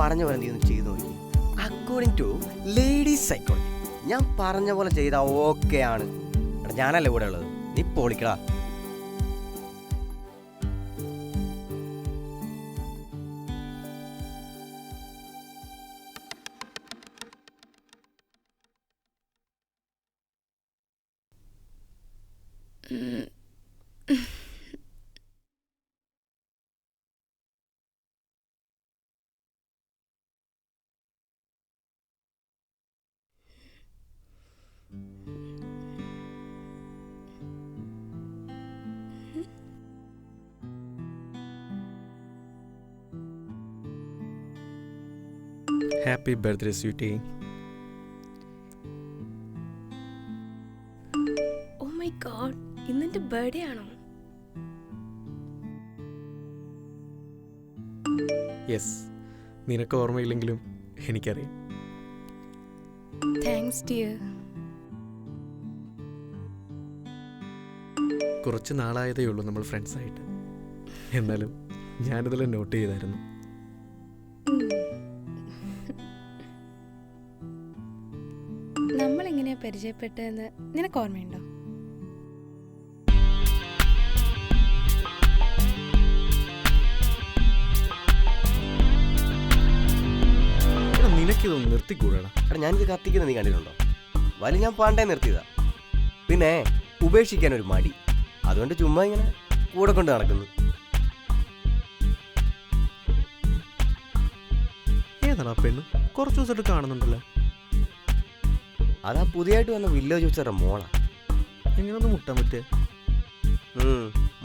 പറഞ്ഞ പോലെ നീ ഒന്ന് ചെയ്തു നോക്കി. അക്കോർഡിംഗ് ടു ലേഡീസ് സൈക്കോളജി ഞാൻ പറഞ്ഞ പോലെ ചെയ്താൽ ഓക്കെ ആണ്. എടാ ഞാനല്ലേ ഇവിടെ ഉള്ളത്. നീ പൊളിക്കടാ. Happy birthday sweetie oh my god ഇന്നെന്റെ ബർത്ത്ഡേ ആണോ? യെസ് നിനക്ക് ഓർമ്മയില്ലെങ്കിലും എനിക്കറിയാം. താങ്ക്സ് ഡിയർ കുറച്ച് നാളായതേ ഉള്ളൂ നമ്മൾ ഫ്രണ്ട്സായിട്ട് എന്നാലും ഞാനിതെല്ലാം നോട്ട് ചെയ്തായിരുന്നു. നമ്മൾ എങ്ങനെയാ പരിചയപ്പെട്ടതെന്ന് നിനക്ക് ഓർമ്മയുണ്ടോ? നിനക്കിതൊന്ന് നിർത്തിക്കൂടാ എടാ ഞാനിത് കത്തിക്കുന്ന നീ കണ്ടിട്ടുണ്ടോ? വലി ഞാൻ പാണ്ടേ നിർത്തിയതാ. പിന്നെ ഉപേക്ഷിക്കാൻ ഒരു മടി. അതുകൊണ്ട് ചുമ്മാ ഇങ്ങനെ കൂടെ കൊണ്ട് നടക്കുന്നു. ഏതാണ് പെണ്ണ്? കുറച്ച് ദിവസമായിട്ട് കാണുന്നുണ്ടല്ലോ? അതാ പുതിയതായിട്ട് വന്ന വില്ലേജ് ഓഫീസറുടെ മോളാ. എങ്ങനെയൊന്ന് മുട്ടാൻ പറ്റേ?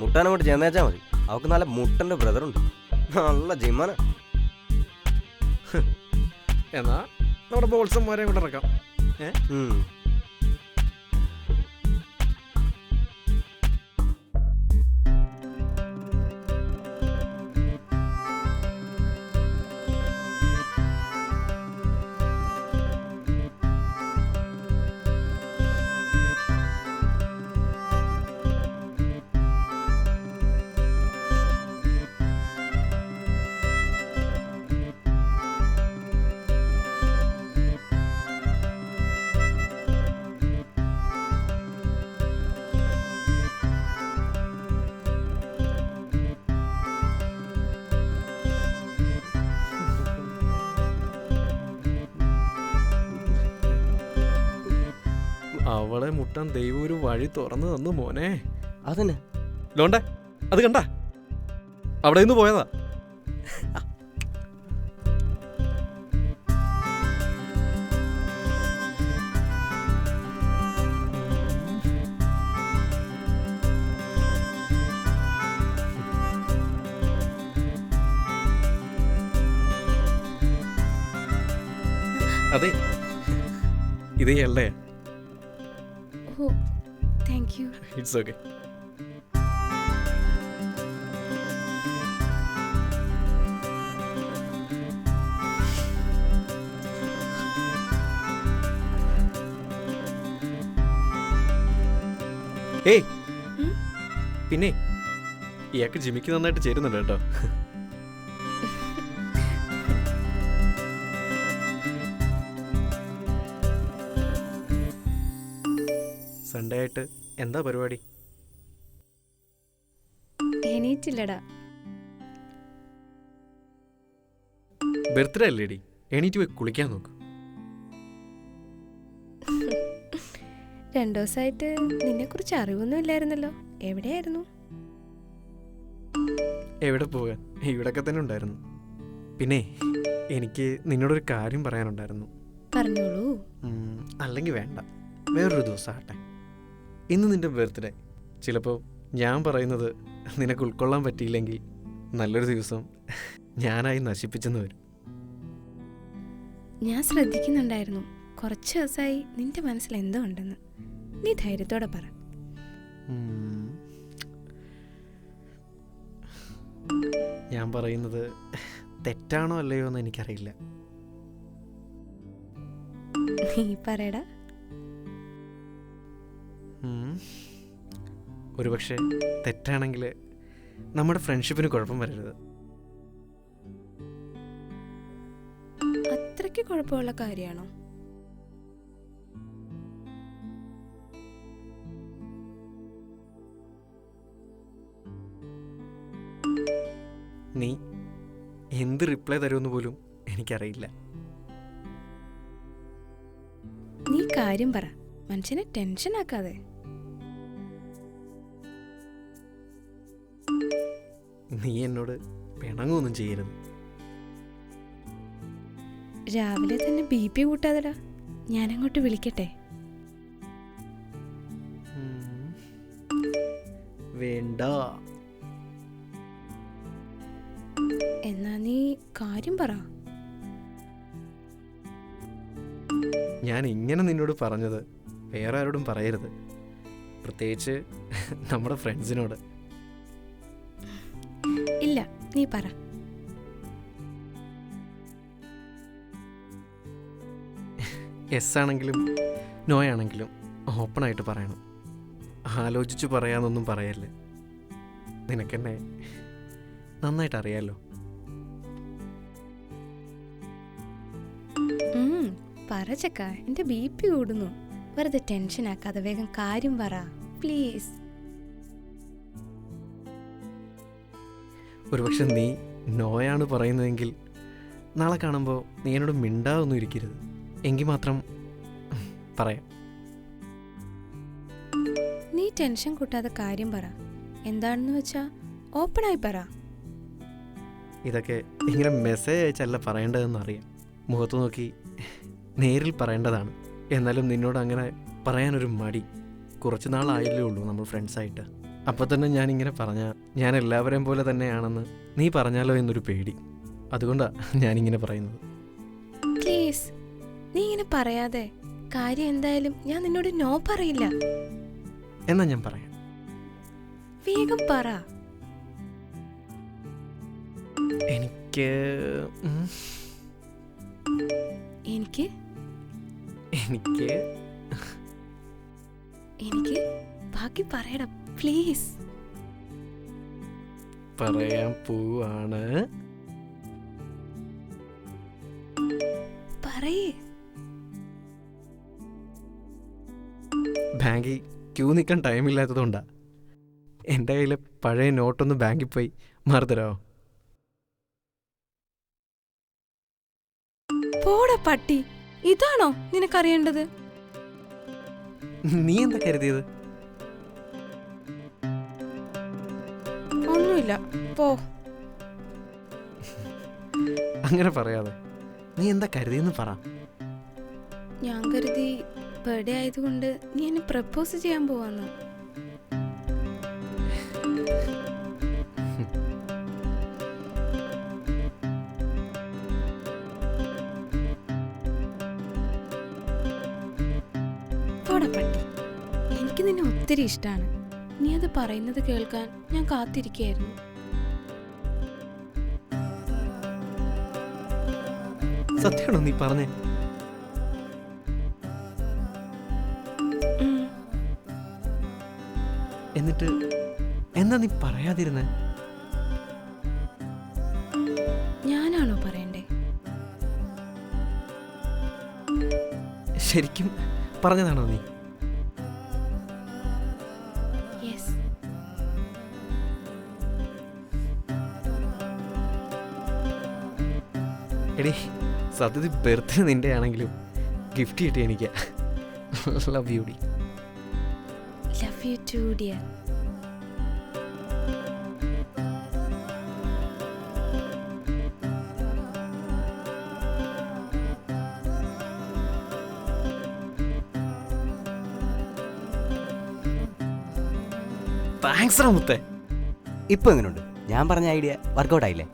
മുട്ടാൻ അങ്ങോട്ട് ചെന്നേച്ചാ മതി. അവൾക്ക് നല്ല മുട്ടന്റെ ബ്രദറുണ്ട് നല്ല ജിമ്മന എന്നാ നമ്മുടെ ബോൾസന്മാരെ കൂടെ ഇറക്കാം. ഏ? അവളെ മുട്ടാൻ ദൈവം ഒരു വഴി തുറന്നു തന്നു മോനെ. അതന്നെ ലോണ്ടേ അത് കണ്ട? അവിടെ നിന്ന് പോയതാ. അതെ ഇതേ എള്ളയാ ഇറ്റ്സ് ഓക്കെ ഏയ്? പിന്നെ ഇയാൾക്ക് ജിമിക്ക് നന്നായിട്ട് ചേരുന്നുണ്ട് കേട്ടോ. സൺഡേ ആയിട്ട് എന്താ പരിപാടി? എണീറ്റില്ലടാ. ബർത്ത്ഡേ അല്ലേടി? എണീറ്റ് പോയി കുളിക്കാൻ നോക്ക്. രണ്ടു ദിവസമായിട്ട് നിന്നെ കുറിച്ച് അറിവൊന്നും ഇല്ലായിരുന്നല്ലോ. എവിടെയായിരുന്നു? എവിടെ പോകാൻ? ഇവിടൊക്കെ തന്നെ ഉണ്ടായിരുന്നു. പിന്നെ എനിക്ക് നിന്നോടൊരു കാര്യം പറയാനുണ്ടായിരുന്നു. പറഞ്ഞോളൂ. അല്ലെങ്കിൽ വേണ്ട. വേറൊരു ദിവസം ആട്ടെ ഇന്ന് നിന്റെ ബർത്ത്ഡേ. ചിലപ്പോൾ ഞാൻ പറയുന്നത് നിനക്ക് ഉൾക്കൊള്ളാൻ പറ്റിയില്ലെങ്കിൽ നല്ലൊരു ദിവസം ഞാനായി നശിപ്പിച്ചെന്ന് വരും. ഞാൻ ശ്രദ്ധിക്കുന്നുണ്ടായിരുന്നു. കുറച്ച് ദിവസമായി നിന്റെ മനസ്സിൽ എന്തോ ഉണ്ടെന്ന്. നീ ധൈര്യത്തോടെ പറ. ഞാൻ പറയുന്നത് തെറ്റാണോ അല്ലയോ എന്ന് എനിക്കറിയില്ല. നീ പറയടാ. ഒരുപക്ഷെ തെറ്റാണെങ്കിൽ നമ്മുടെ ഫ്രണ്ട്ഷിപ്പിന് കുഴപ്പം വരരുത്. അത്രയ്ക്ക് കുഴപ്പമുള്ള കാര്യമാണോ? നീ എന്ത് റിപ്ലൈ തരുമെന്ന് പോലും എനിക്കറിയില്ല. നീ കാര്യം പറ. മനുഷ്യനെ ടെൻഷൻ ആക്കാതെ. നീ എന്നോട് പിണങ്ങൊന്നും ചെയ്യരുത്. രാവിലെ തന്നെ ബി പി കൂട്ടാതടാ. ഞാനങ്ങോട്ട് വിളിക്കട്ടെ. വേണ്ട. എന്നാ നീ കാര്യം പറ. ഞാൻ ഇങ്ങനെ നിന്നോട് പറഞ്ഞത് വേറെ ആരോടും പറയരുത്. പ്രത്യേകിച്ച് നമ്മുടെ ഫ്രണ്ട്സിനോട്. നീ പറ. എസ് ആണെങ്കിലും നോ ആണെങ്കിലും ഓപ്പണായിട്ട് പറയണം. ആലോചിച്ച് പറയാന്നൊന്നും പറയല്ലേ? നിനക്കെന്നെ നന്നായിട്ട് അറിയാലോ? പറ ചക്ക. എന്റെ ബി പി കൂടുന്നു. വെറുതെ ടെൻഷൻ ആക്കാതെ വേഗം കാര്യം പറ. പ്ലീസ് ഒരുപക്ഷെ നീ നോയാണ് പറയുന്നതെങ്കിൽ നാളെ കാണുമ്പോൾ നീ എന്നോട് മിണ്ടാതൊന്നും ഇരിക്കരുത്. എങ്കിൽ മാത്രം പറയാം. നീ ടെൻഷൻ കൂട്ടാതെ കാര്യം പറ. എന്താണെന്ന് വെച്ചാ ഓപ്പണായി പറ. ഇതൊക്കെ ഇങ്ങനെ മെസ്സേജ് അയച്ചല്ല പറയേണ്ടതെന്ന് അറിയാം. മുഖത്ത് നോക്കി നേരിൽ പറയേണ്ടതാണ്. എന്നാലും നിന്നോട് അങ്ങനെ പറയാനൊരു മടി കുറച്ച് നാളായില്ലേ ഉള്ളൂ നമ്മൾ ഫ്രണ്ട്സായിട്ട് അപ്പോൾ തന്നെ ഞാനിങ്ങനെ പറഞ്ഞ ഞാൻ എല്ലാവരെയും പോലെ തന്നെയാണെന്ന് നീ പറഞ്ഞാലോ എന്നൊരു പേടി. അതുകൊണ്ടാണ് ഞാനിങ്ങനെ പറയുന്നത്. പ്ലീസ് നീ ഇങ്ങനെ പറയാതെ കാര്യം എന്തായാലും ഞാൻ നിന്നോട് നോ പറയില്ല. എന്നാ ഞാൻ പറയാം. വേഗം പറ. എനിക്ക് ഉം, എനിക്ക്? എനിക്ക്. എനിക്ക് ബാക്കി പറയടാ പ്ലീസ് പറയാൻ പോവാണ്. പറയേ. ബാങ്കിൽ ക്യൂ നിൽക്കാൻ ടൈമില്ലാത്തതുകൊണ്ടാ എന്റെ കയ്യിലെ പഴയ നോട്ടൊന്ന് ബാങ്കിൽ പോയി മാറിത്തരാമോ പോടാ പട്ടി. ഇതാണോ നിനക്കറിയേണ്ടത്? നീ എന്താ കരുതിയത്? ഒന്നുമില്ല പോ. അങ്ങനെ പറയാതെ. നീ എന്താ കരുതിയെന്ന് പറ. ഞാൻ കരുതി ബർത്ത്ഡേ ആയതുകൊണ്ട് നീ എന്നെ പ്രപ്പോസ് ചെയ്യാൻ പോവാന്ന്. പട്ടി. എനിക്ക് നിന്നെ ഒത്തിരി ഇഷ്ടമാണ് നീ അത് പറയുന്നത് കേൾക്കാൻ ഞാൻ കാത്തിരിക്കുകയായിരുന്നു. സത്യമാണോ നീ പറഞ്ഞേ? എന്നിട്ട് എന്താ നീ പറയാതിരുന്നേ? ഞാനാണോ പറയണ്ടേ? ശരിക്കും പറഞ്ഞതാണോ നീ? എടി സത്യത്തിൽ ബർത്ത്ഡേ നിന്റെ ആണെങ്കിലും ഗിഫ്റ്റ് കിട്ടി എനിക്ക്. Love you D. Love you too dear thanks മുത്തേ. ഇപ്പൊ എങ്ങനെയുണ്ട് ഞാൻ പറഞ്ഞ ഐഡിയ വർക്കൗട്ട് ആയില്ലേ?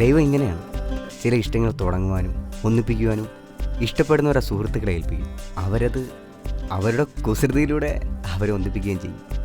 ദൈവം ഇങ്ങനെയാണ്. ചില ഇഷ്ടങ്ങൾ തുടങ്ങുവാനും ഒന്നിപ്പിക്കുവാനും ഇഷ്ടപ്പെടുന്നവരെ സുഹൃത്തുക്കളെ ഏൽപ്പിക്കും. അവരത് അവരുടെ കുസൃതിയിലൂടെ അവരെ ഒന്നിപ്പിക്കുകയും ചെയ്യും.